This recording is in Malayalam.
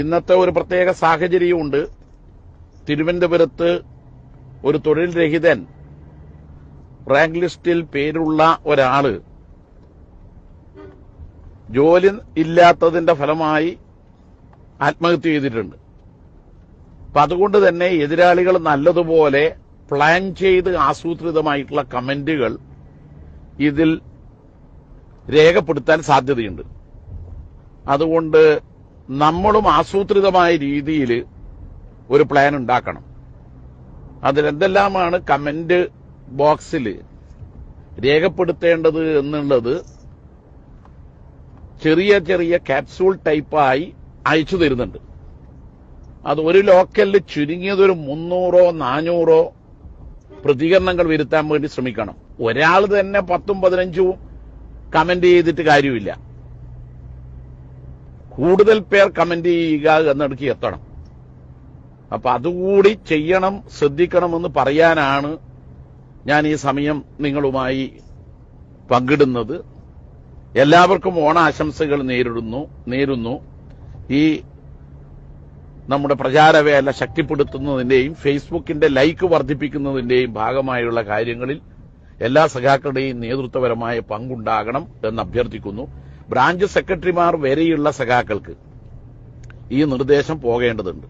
ഇന്നത്തെ ഒരു പ്രത്യേക സാഹചര്യമുണ്ട് തിരുവനന്തപുരത്ത് ഒരു തൊഴിൽ രഹിതൻ റാങ്ക് ലിസ്റ്റിൽ പേരുള്ള ഒരാൾ ജോലി ഇല്ലാത്തതിന്റെ ഫലമായി ആത്മഹത്യ ചെയ്തിട്ടുണ്ട്. അപ്പൊ അതുകൊണ്ട് തന്നെ എതിരാളികൾ നല്ലതുപോലെ പ്ലാൻ ചെയ്ത് ആസൂത്രിതമായിട്ടുള്ള കമന്റുകൾ ഇതിൽ രേഖപ്പെടുത്താൻ സാധ്യതയുണ്ട്. അതുകൊണ്ട് നമ്മളും ആസൂത്രിതമായ രീതിയിൽ ഒരു പ്ലാൻ ഉണ്ടാക്കണം. അതിലെന്തെല്ലാമാണ് കമന്റ് ബോക്സിൽ രേഖപ്പെടുത്തേണ്ടത് എന്നുള്ളത് ചെറിയ ചെറിയ ക്യാപ്സൂൾ ടൈപ്പായി അയച്ചു തരുന്നുണ്ട്. അത് ഒരു ലോക്കലിൽ ചുരുങ്ങിയത് ഒരു മുന്നൂറോ നാനൂറോ പ്രതികരണങ്ങൾ വരുത്താൻ വേണ്ടി ശ്രമിക്കണം. ഒരാൾ തന്നെ പത്തും പതിനഞ്ചും കമന്റ് ചെയ്തിട്ട് കാര്യമില്ല. കൂടുതൽ പേർ കമന്റ് ചെയ്യുക എന്നിടയ്ക്ക് എത്തണം. അപ്പൊ അതുകൂടി ചെയ്യണം ശ്രദ്ധിക്കണമെന്ന് പറയാനാണ് ഞാൻ ഈ സമയം നിങ്ങളുമായി പങ്കിടുന്നത്. എല്ലാവർക്കും ഓണാശംസകൾ നേരിടുന്നു നേരുന്നു. ഈ നമ്മുടെ പ്രചാരവേല ശക്തിപ്പെടുത്തുന്നതിന്റെയും ഫേസ്ബുക്കിന്റെ ലൈക്ക് വർദ്ധിപ്പിക്കുന്നതിന്റെയും ഭാഗമായുള്ള കാര്യങ്ങളിൽ എല്ലാ സഖാക്കളുടെയും നേതൃത്വപരമായ പങ്കുണ്ടാകണം എന്ന് അഭ്യർത്ഥിക്കുന്നു ബ്രാഞ്ച് സെക്രട്ടറിമാർ വരെയുള്ള സഖാക്കൾക്ക് ഈ നിർദ്ദേശം പോകേണ്ടതുണ്ട്.